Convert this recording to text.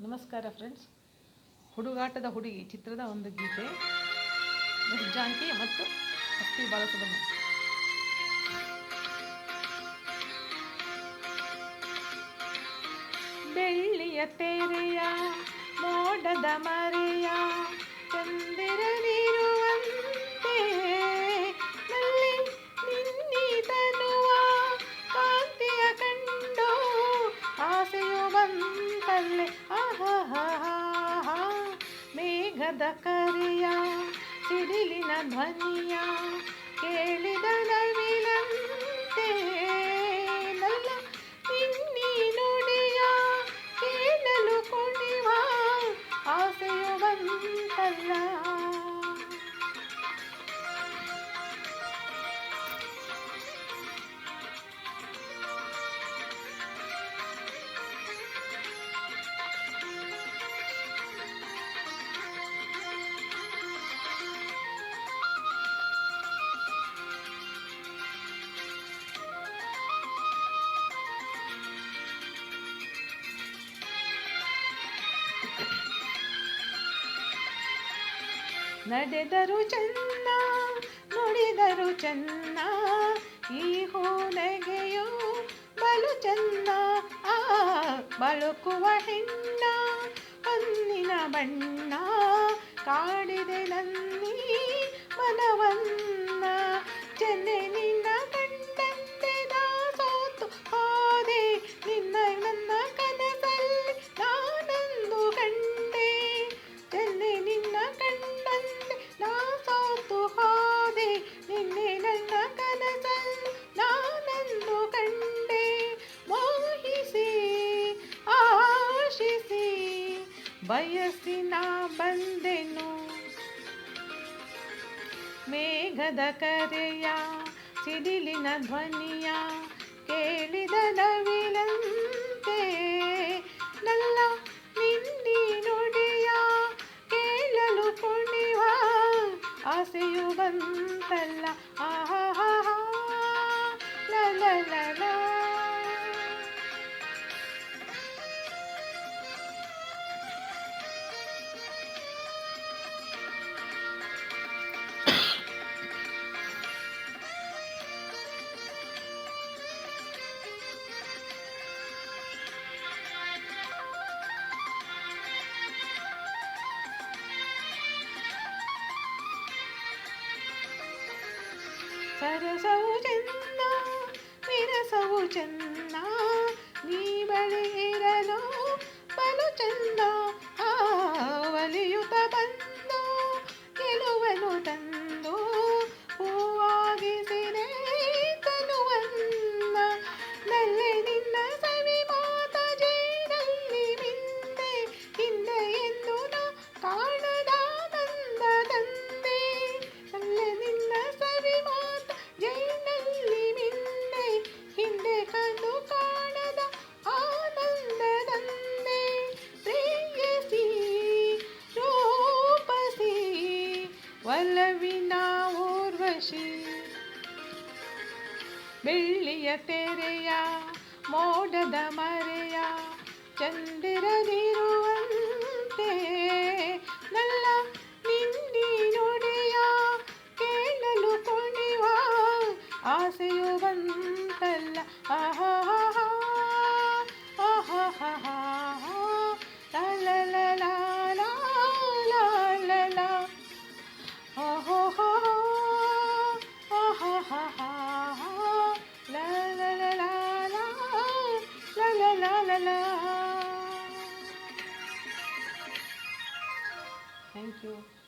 ನಮಸ್ಕಾರ ಫ್ರೆಂಡ್ಸ್ ಹುಡುಗಾಟದ ಹುಡುಗಿ ಚಿತ್ರದ ಒಂದು ಗೀತೆ ಜಾಂಕಿ ಮತ್ತು ಅಸ್ತಿ ಬಾಲಸುಬ್ರಹ್ಮಣ್ಯ. ಬೆಳ್ಳಿಯ ತೆರೆಯ ಮೋಡದ ಮೇಘದ ಕರೆಯ ಸಿಡಿಲಿನ ಧ್ವನಿಯ ಕೇಳಿದ ನವಿಲಂತೆ ನಡೆದರು ಚೆನ್ನ, ನುಡಿದರು ಚೆನ್ನ, ಈ ಹೂನಗೆಯು ಬಲು ಚೆನ್ನ, ಆ ಬಳುಕುವ ಹೆಣ್ಣ ಹೊನ್ನಿನ ಬಣ್ಣ, ಕಾಡಿದೆ ನನ್ನಿ ಮನವನ್ನ ಚೆನ್ನೆ ಬಯಸಿ ನಾ ಬಂದೆನು. ಮೇಘದ ಕರೆಯ, ಸಿಡಿಲಿನ ಧ್ವನಿಯ ಕೇಳಿದ ನವಿಲಂತೆ ನಲ್ಲ ನಿನ್ನಿ ನುಡಿಯ ಕೇಳಲು ಕುಣಿವ, ಆಸೆಯು ಬಂತಲ್ಲ, ಆಹಾ సరసవు చెందా విరసవు చెన్నా నీ బలిరలో ಬೆಳ್ಳಿಯ ತೆರೆಯ ಮೋಡದ ಮರೆಯ ಚಂದಿರದಿರುವಂತೆ ನಲ್ಲ ನಿನ್ನಿ ನುಡಿಯ ಕೇಳಲು ಕೊಣಿವ ಆಸೆಯು ಬಂತಲ್ಲ. ಆಹಾ la la. Thank you.